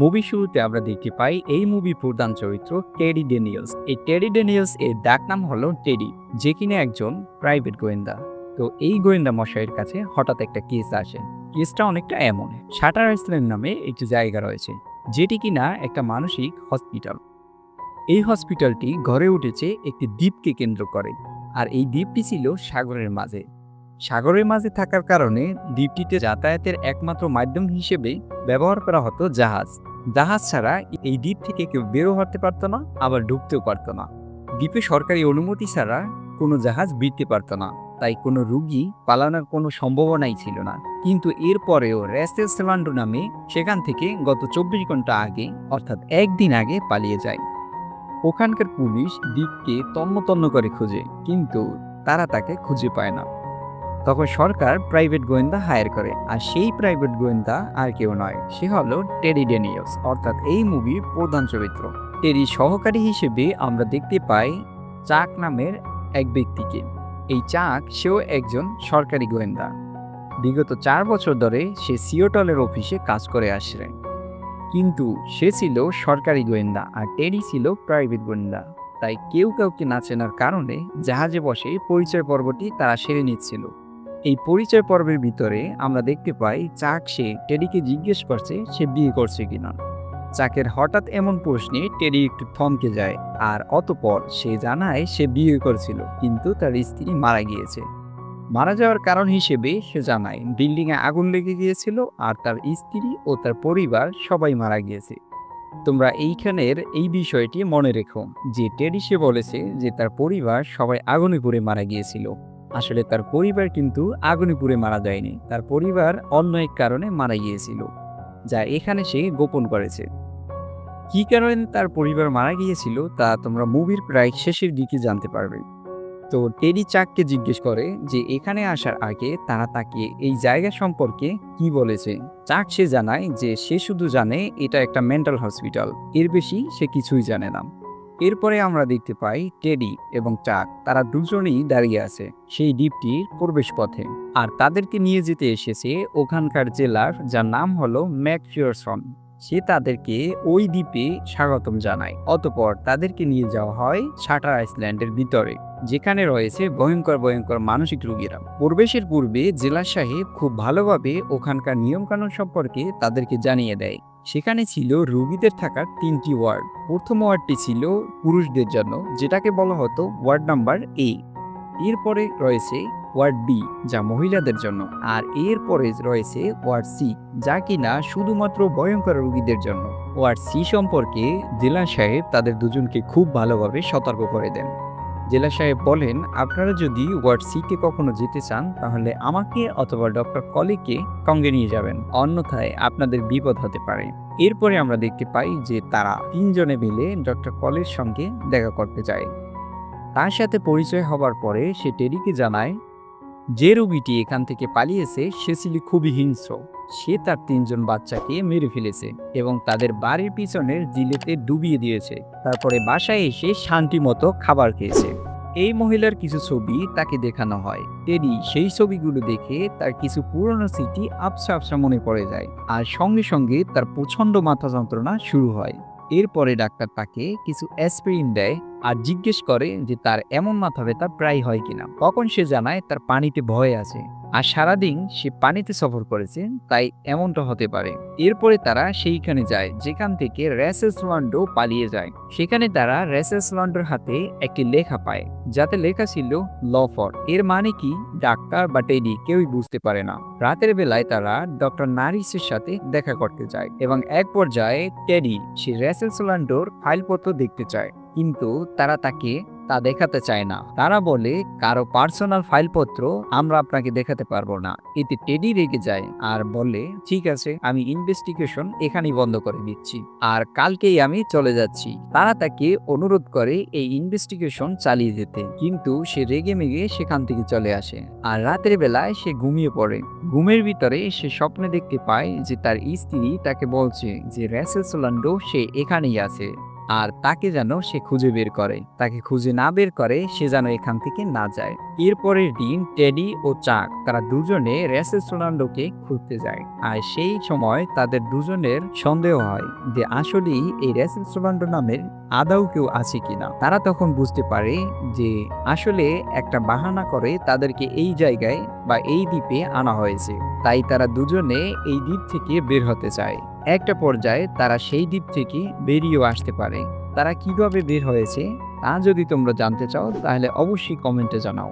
Movie শুরুতে আমরা দেখতে পাই এই মুভি প্রধান চরিত্র টেডি ডেনিয়েলস এই টেডি ডেনিয়েলস এর ডাক নাম হলো টেডি যে কিনা একজন প্রাইভেট গোয়েন্দা। তো এই গোয়েন্দা মশাইয়ের কাছে হঠাৎ একটা কেস আসে। কেসটা অনেকটা এমন। শাটার আইসল্যান্ড নামে একটি জায়গা রয়েছে, যেটি কিনা একটা মানসিক হসপিটাল এই হসপিটালটি গড়ে উঠেছে একটি দ্বীপকে কেন্দ্র করে, আর এই দ্বীপটি ছিল সাগরের মাঝে। সাগরের মাঝে থাকার কারণে দ্বীপটিতে যাতায়াতের একমাত্র মাধ্যম হিসেবে ব্যবহার করা হতো জাহাজ। জাহাজ ছাড়া এই দ্বীপ থেকে কেউ বেরো হতে পারতো না, আবার ঢুকতেও পারতো না। দ্বীপে সরকারি অনুমতি ছাড়া কোনো জাহাজ বিরতে পারতো না, তাই কোনো রুগী পালানোর কোনো সম্ভাবনাই ছিল না। কিন্তু এরপরেও রেসেল সেলান্ডো নামে সেখান থেকে গত চব্বিশ ঘণ্টা আগে, অর্থাৎ একদিন আগে পালিয়ে যায়। ওখানকার পুলিশ দ্বীপকে তন্ন তন্ন করে খুঁজে, কিন্তু তারা তাকে খুঁজে পায় না। তখন সরকার প্রাইভেট গোয়েন্দা হায়ার করে, আর সেই প্রাইভেট গোয়েন্দা আর কেউ নয়। সে হলো টেরি ডেনিয়ালস অর্থাৎ এই মুভির প্রধান চরিত্র। টেরি সহকারী হিসেবে আমরা দেখতে পাই চাক নামের এক ব্যক্তিকে। এই চাক, সেও একজন সরকারি গোয়েন্দা। বিগত চার বছর ধরে সে সিওটলের অফিসে কাজ করে আসছে। কিন্তু সে ছিল সরকারি গোয়েন্দা, আর টেরি ছিল প্রাইভেট গোয়েন্দা। তাই কেউ কাউকে না চেনার কারণে জাহাজে বসে পরিচয় পর্বটি তারা সেরে নিচ্ছিল। এই পরিচয় পর্বের ভিতরে আমরা দেখতে পাই চাক সে টেডিকে জিজ্ঞেস করছে সে বিয়ে করছে কিনা। চাকের হঠাৎ এমন প্রশ্নে টেডি একটু থমকে যায় আর অতপর সে জানায় সে বিয়ে করেছিল, কিন্তু তার স্ত্রী মারা গিয়েছে। মারা যাওয়ার কারণ হিসেবে সে জানায় বিল্ডিংয়ে আগুন লেগে গিয়েছিল আর তার স্ত্রী ও তার পরিবার সবাই মারা গিয়েছে। তোমরা এইখানের এই বিষয়টি মনে রেখো যে টেডি সে বলেছে যে তার পরিবার সবাই আগুনে পুড়ে মারা গিয়েছিল। আসলে তার পরিবার কিন্তু আগুনে পুড়ে মারা যায়নি। তার পরিবার অন্য এক কারণে মারা গিয়েছিল, যা এখানে সে গোপন করেছে। কী কারণে তার পরিবার মারা গিয়েছিল, তা তোমরা মুভির প্রায় শেষের দিকে জানতে পারবে। তো টেডি চাককে জিজ্ঞেস করে যে এখানে আসার আগে তারা তাকে এই জায়গা সম্পর্কে কি বলেছে। চাক সে জানায় যে সে শুধু জানে এটা একটা মেন্টাল হসপিটাল, এর বেশি সে কিছুই জানে না। এরপরে আমরা দেখতে পাই টেডি এবং চাক, তারা দুজনেই দাঁড়িয়ে আছে সেই দ্বীপটির প্রবেশ পথে আর তাদেরকে নিয়ে যেতে এসেছে ওখানকার জেলার, যার নাম হলো ম্যাকফিয়ারসন সে তাদেরকে ওই দ্বীপে স্বাগতম জানায়। অতপর তাদেরকে নিয়ে যাওয়া হয় শাটার আইসল্যান্ডের ভিতরে, যেখানে রয়েছে ভয়ঙ্কর ভয়ঙ্কর মানসিক রোগীরা। প্রবেশের পূর্বে জেলা সাহেব খুব ভালোভাবে ওখানকার নিয়মকানুন সম্পর্কে তাদেরকে জানিয়ে দেয়। সেখানে ছিল রোগীদের থাকার তিনটি ওয়ার্ড। প্রথম ওয়ার্ডটি ছিল পুরুষদের জন্য, যেটাকে বলা হতো ওয়ার্ড নাম্বার এ। এরপরে রয়েছে ওয়ার্ড বি, যা মহিলাদের জন্য। আর এরপরে রয়েছে ওয়ার্ড সি, যা কিনা শুধুমাত্র ভয়ঙ্কর রোগীদের জন্য। ওয়ার্ড সি সম্পর্কে জেলা সাহেব তাদের দুজনকে খুব ভালোভাবে সতর্ক করে দেন। জেলা সাহেব বলেন, আপনারা যদি ওয়ার্ড সিকে কখনো যেতে চান, তাহলে আমাকে অথবা ডক্টর কলিকে সঙ্গে নিয়ে যাবেন। অন্যথায় আপনাদের বিপদ হতে পারে। এরপরে আমরা দেখতে পাই যে তারা তিনজনে মিলে ডক্টর কলের সঙ্গে দেখা করতে যায়। তার সাথে পরিচয় হবার পরে সে টেরিকে জানায়, যে রোগীটি এখান থেকে পালিয়েছে, সে ছিল খুবই হিংস্র। সে তার তিনজন বাচ্চাকে মেরে ফেলেছে এবং তাদের বাড়ির পিছনের জিলেতে ডুবিয়ে দিয়েছে। তারপরে বাসায় এসে শান্তি মতো খাবার খেয়েছে। এই মহিলার কিছু ছবি তাকে দেখানো হয়। টেডি সেই ছবিগুলো দেখে তার কিছু পুরনো স্মৃতি আবসা আপসা মনে পড়ে যায় আর সঙ্গে সঙ্গে তার প্রচণ্ড মাথা যন্ত্রণা শুরু হয়। এরপরে ডাক্তার তাকে কিছু অ্যাসপিরিন দেয় আর জিজ্ঞেস করে যে তার এমন মাথা ব্যথা প্রায় হয় কিনা। কখন সে জানায় তার পানিতে ভয় আছে। আর সারাদিন সে পানিতে সফর করেছে, তাই এমনটা হতে পারে। এরপরে তারা সেইখানে যায়, যেখান থেকে র্যাসেস লন্ডো পালিয়ে যায়। সেখানে তারা র্যাসেস লন্ডোর হাতে একটি লেখা পায়, যাতে লেখা ছিল ল ফর এর মানে কি? ডাক্তার বা টেডি কেউই বুঝতে পারে না। রাতের বেলায় তারা ডক্টর নারিসের সাথে দেখা করতে যায় এবং এক পর্যায়ে টেডি সে র্যাসেল সোলান্ডোর ফাইলপত্র দেখতে চায়। কিন্তু তারা তাকে তা দেখাতে চায় না। তারা বলে, কারও পার্সোনাল ফাইলপত্র আমরা আপনাকে দেখাতে পারব না। এতে টেডি রেগে যায় আর বলে, ঠিক আছে, আমি ইনভেস্টিগেশন এখানেই বন্ধ করে দিচ্ছি। আর কালকেই আমি চলে যাচ্ছি। তারা তাকে অনুরোধ করে এই ইনভেস্টিগেশন চালিয়ে যেতে। কিন্তু সে রেগে মেগে সেখান থেকে চলে আসে আর রাতের বেলায় সে ঘুমিয়ে পড়ে। ঘুমের ভিতরে সে স্বপ্নে দেখতে পায় যে তার স্ত্রী তাকে বলছে যে র্যাসেল সোলান্ডো সে এখানেই আছে। আর তাকে যেন সে খুঁজে বের করে। তাকে খুঁজে না বের করে, সে যেন এখান থেকে না যায়। এরপরের দিন টেডি ও চাক, তারা দুজনে রেসেস রোনাল্ডোকে খুঁজতে যায়। আর সেই সময় তাদের দুজনের সন্দেহ হয় যে আসলেই এই রেসেস রোনাল্ডো নামের আদাও কেউ আছে কিনা। তারা তখন বুঝতে পারে যে আসলে একটা বাহানা করে তাদেরকে এই জায়গায় বা এই দ্বীপে আনা হয়েছে। তাই তারা দুজনে এই দ্বীপ থেকে বের হতে চায়। একটা পর্যায়ে তারা সেই দ্বীপ থেকে বেরিয়েও আসতে পারে। তারা কীভাবে বের হয়েছে তা যদি তোমরা জানতে চাও, তাহলে অবশ্যই কমেন্টে জানাও।